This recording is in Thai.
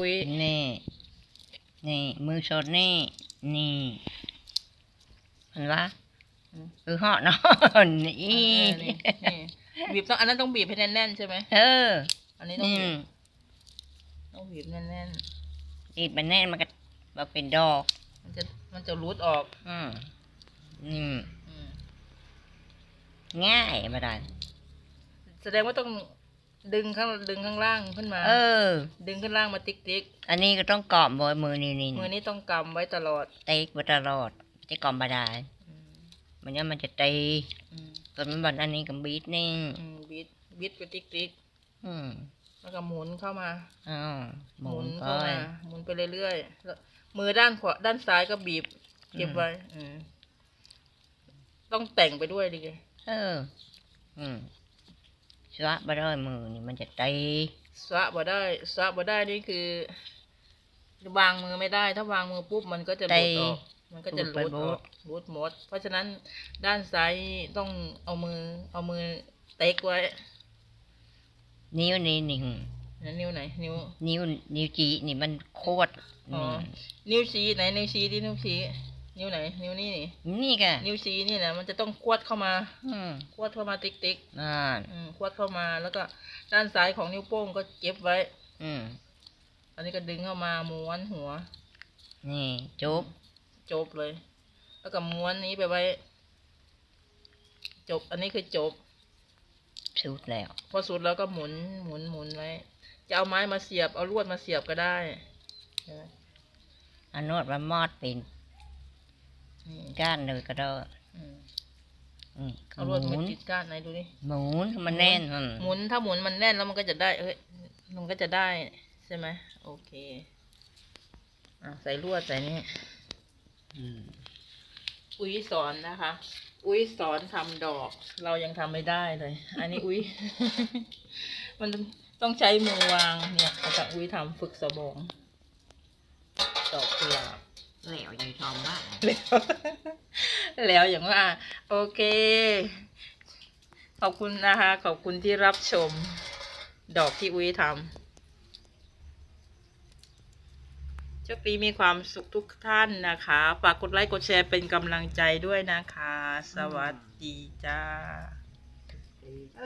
อุ้ยนี่ นี่มือสดนี่ นี่เห็นปะคือเหาะเนาะนี่เออนี่นี่บีบต้องอันนั้นต้องบีบให้แน่นๆใช่ไหมเออ อันนี้ต้องนี่บีบต้องบีบแน่นติดมันแน่นมันก็มาเป็นดอกๆมันจะมันจะรูดออกอืมนี่อืมง่ายมาได้แสดงว่าต้อง ดึงข้างดึงข้างล่างขึ้นมา เออ ดึงข้างล่างมาติ๊กติ๊กอันนี้ก็ต้องกรอบบ่มือนี่นี่ๆมือนี้ต้องกำไว้ตลอดเตะไว้ตลอดจะกรอบบาดาลอืมมันเนี่ยมันจะตีอืมส่วนมันบันอันนี้กับบีทนี่อืมบิดบิดไปติ๊กติ๊กอืมๆแล้วก็หมุนเข้ามาอ้าวหหมุมุนนไปเข้ามาหมุนไปเรื่อยๆแล้วมือด้านขวาด้านซ้ายก็บีบ เก็บไว้อืมต้องแต่งไปด้วยดิแกเออ อืม สวะบ่ได้มือนี่มันจะตีสวะบ่ได้สวะบ่ได้นี่คือวางมือไม่ได้ ถ้าวางมือปุ๊บมันก็จะหลุดออกมันก็จะหลุดออกหลุดหมด เพราะฉะนั้นด้านซ้ายต้องเอามือ เอามือเต็กไว้ นิ้วนี่นี่นะนิ้วไหน นิ้ว นิ้ว นิ้วจีนี่มันโคตรอ๋อนิ้วชี้ไหน นิ้วชี้ที่นิ้วชี้ นิ้วไหน นิ้วนี่นี่นี่แกนิ้วชี้นี่นะมันจะต้องควดเข้ามา อืมควดเข้ามาติ๊กติ๊กนั่นอืมควดเข้ามาแล้วก็ด้านซ้ายของนิ้วโป้งก็เก็บไว้ อืมอันนี้ก็ดึงเข้ามาม้วนหัว นี่จุบจบเลย แล้วก็ม้วนนี้ไปไว้ จบ อันนี้คือจบสุดแล้ว พอสุดแล้วก็หมุนหมุนหมุนไว้จะเอาไม้มาเสียบเอาลวดมาเสียบก็ได้ใช่ไหมอันนวดมามอดเป็นนี่ ก้านเลยก็ได้อืมอืมเอาลวดหมามุนติดก้านไหนดูดิหมุนให้มันแน่นอืมหมุนถ้าหมุนมันแน่นแล้วมันก็จะได้เอ้ยมันก็จะได้ใช่ไหมโอเคอะใส่ลวดใส่นี่อืมอุ้ยสอนนะคะ อุ้ยสอนทำดอก เรายังทำไม่ได้เลย อันนี้อุ้ยมันต้องใช้มือวางเนี่ยอาจารย์อุ้ยทำฝึกสมองดอกกุหลาบ แล้วยายทอมว่าแล้วแล้วอย่างว่า โอเค ขอบคุณนะคะ ขอบคุณที่รับชม ดอกที่อุ้ยทำโชคดีมีความสุขทุกท่านนะคะ ฝากกดไลค์กดแชร์เป็นกำลังใจด้วยนะคะ สวัสดีจ้า